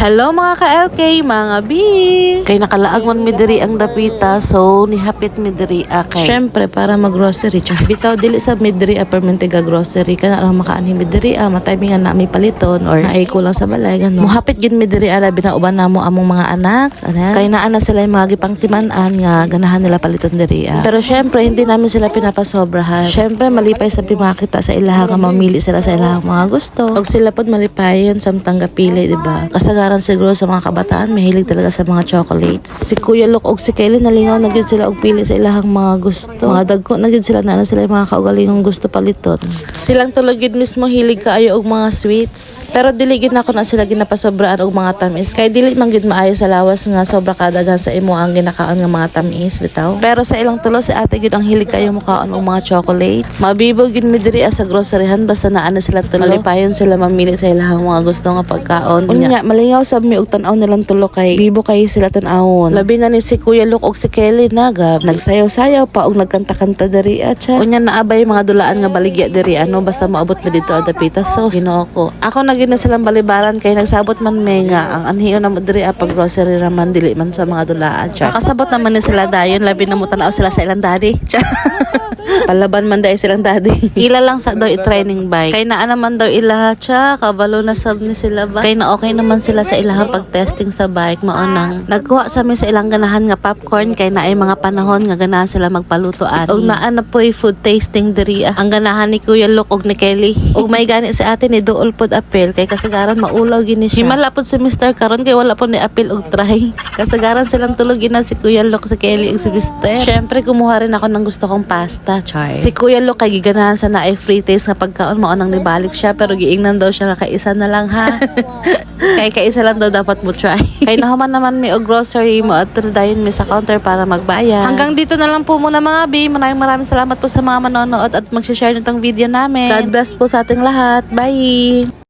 Hello mga ka-LK, mga B! Kay nakalaag man mi diri ang dapita, so nihapit mi diri akay. Syempre, para mag-grocery. Bitaw, dili sa mi diri a permentiga grocery. Kana lang makaani mi diri a, matay mi nga na mi paliton or naay kulang sa balay. Ganun. Muhapit gid mi diri ala binauban namo among mga anak. Anan. Kay naa na sila yung mga gipangtiman-an nga ganahan nila paliton diri a. Pero syempre, hindi namin sila pinapasobrahan. Syempre, malipay sa pimakita sa ilaha nga mamili sila sa ilahang mga gusto. Og sila pod malipayon samtang gapili, di ba? Kasagaran siguro sa mga kabataan, mahilig talaga sa mga chocolates. Si Kuya Luk og si Kelly nalingaw na gyud sila og pili sa ilahang mga gusto. Mga dagko na gyud sila na sila yung mga kaugalingong gusto paliton. Silang tulog gyud mismo hilig kaayo og mga sweets. Pero dili gyud nako na sila ginapasobraan og mga tamis. Kay dili man gyud maayo sa lawas nga sobra kadaghan sa imo ang ginakaon nga mga tamis bitaw. Pero sa ilang tulo si ate gyud ang hilig kayo mukaon og mga chocolates. Mabibo gyud mi diri sa groceryhan basta naa na sila tulo. Malipayon sila mamili sa ilahang mga gusto nga pagkaon. Unya, malingaw sab mi og tan-aw nilang tulo kay bibo kayo sila tan-awon. Labi na ni si Kuya Luke og si Kelly na grab. Nagsayaw-sayaw pa og nagkanta-kanta diri at siya. Unya naabay mga dulaan nga baligya diri ano basta maabot mi dito ada pita so Ginoo ko. Ako na gyud na silang balibaran kay nagsabot man may nga ang anhiyo na mo diri ah, pag grocery raman dili man sa mga dulaan. Siya. Kasabot naman ni sila dayon labi na mo tan-aw sila sa ilang daddy. Palaban man dahil silang daddy. Ila lang sa daw i-training bike. Kay naa naman daw ilaha siya. Kabalo na sab ni sila ba. Kay na okay naman sila sa ilahang pag-testing sa bike. Maunang nagkuha sa mi sa ilang ganahan nga popcorn. Kay na ay mga panahon nga ganahan sila magpaluto ani. Og naa na po food tasting diri ah. Ang ganahan ni Kuya Luke og ni Kelly. Og may gani si ate ni Dool pod apel. Kay kasagaran maulaw gini siya. Himala pod si Mr. karon kay wala po ni apel og try. Kasagaran silang tulog na si Kuya Luke, si Kelly ug si Mr. Syempre kumuha rin ako ng gusto kong pasta, char. Si Kuya Luke kay giganahan sa na ay free taste nga pagkaon mao nang nibalik siya pero giingnan daw siya nga kaisa na lang ha. kay kaisa lang daw dapat mo try. kay nahuman naman mi og grocery mo at dayon mi sa counter para magbayad. Hanggang dito na lang po muna mga bi. Maraming maraming salamat po sa mga manonood at mag-share nitong video namin. God bless po sa ating lahat. Bye!